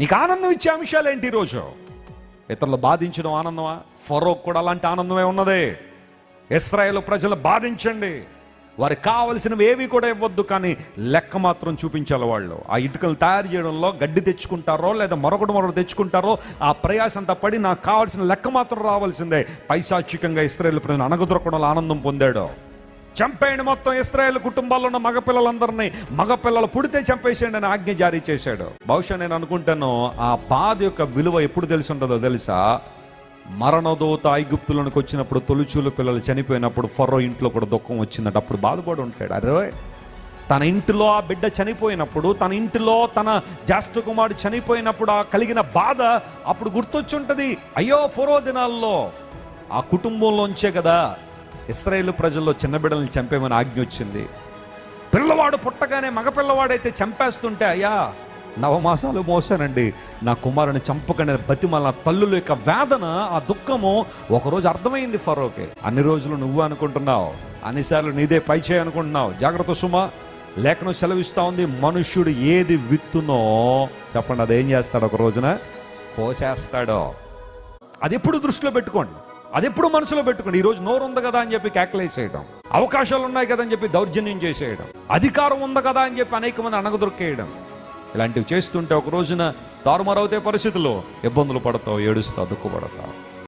నీకు ఆనందం ఇచ్చే అంశాలు ఏంటి ఈరోజు ఇతరులు బాధించడం ఆనందమా? ఫరో కూడా అలాంటి ఆనందమే ఉన్నదే. ఇస్రాయేల్ ప్రజలు బాధించండి. వారికి కావలసినవి ఏవి కూడా ఇవ్వద్దు కానీ లెక్క మాత్రం చూపించాలి వాళ్ళు. ఆ ఇటుకలు తయారు చేయడంలో గడ్డి తెచ్చుకుంటారో లేదా మరొకటి మరొకటి తెచ్చుకుంటారో ఆ ప్రయాస అంతా పడి నాకు కావాల్సిన లెక్క మాత్రం రావాల్సిందే. పైశాచికంగా ఇస్రాయేల్ ప్రజలు అనగదొరకడంలో ఆనందం పొందాడు. చంపేయండి మొత్తం ఇస్రాయేల్ కుటుంబాల్లో ఉన్న మగపిల్లలందరినీ. మగపిల్లలు పుడితే చంపేసేయండి అని ఆజ్ఞ జారీ చేశాడు. బహుశా నేను అనుకుంటాను ఆ బాధ యొక్క విలువ ఎప్పుడు తెలిసి ఉంటుందో తెలుసా? మరణదోత ఐగుప్తులకు వచ్చినప్పుడు తొలిచూలు పిల్లలు చనిపోయినప్పుడు ఫర్రో ఇంట్లో కూడా దుఃఖం వచ్చిందంట. అప్పుడు బాధపడి ఉంటాడు. అరే తన ఇంటిలో ఆ బిడ్డ చనిపోయినప్పుడు తన ఇంటిలో తన జ్యేష్ఠ కుమారుడు చనిపోయినప్పుడు ఆ కలిగిన బాధ అప్పుడు గుర్తొచ్చుంటుంది. అయ్యో పూర్వ దినాల్లో ఆ కుటుంబంలోంచే కదా. ఇస్రాయేల్ ప్రజల్లో చిన్న బిడ్డల్ని చంపేమని ఆజ్ఞ వచ్చింది. పిల్లవాడు పుట్టగానే మగపిల్లవాడైతే చంపేస్తుంటే అయ్యా నవమాసాలు మోసానండి. నా కుమారుని చంపకనే బతిమల తల్లుల యొక్క వేదన ఆ దుఃఖము ఒకరోజు అర్థమైంది ఫరోకే. అన్ని రోజులు నువ్వు అనుకుంటున్నావు అన్నిసార్లు నీదే పై చేయి అనుకుంటున్నావు. జాగ్రత్త సుమా లేఖనం సెలవిస్తూ ఉంది మనుష్యుడు ఏది విత్తునో చెప్పండి అదేం చేస్తాడు ఒక రోజున? కోసేస్తాడో. అది ఎప్పుడు దృష్టిలో పెట్టుకోండి. అది ఎప్పుడు మనసులో పెట్టుకోండి ఈ రోజు నోరు ఉంది కదా అని చెప్పి కేకలేసేయడం అవకాశాలు ఉన్నాయి కదా అని చెప్పి దౌర్జన్యం చేసేయడం అధికారం ఉంది కదా అని చెప్పి అనేక మంది అణగదొరికేయడం ఇలాంటివి చేస్తుంటే ఒక రోజున తారుమారవుతే పరిస్థితుల్లో ఇబ్బందులు పడతావు ఏడుస్తావు దుఃఖపడతావు.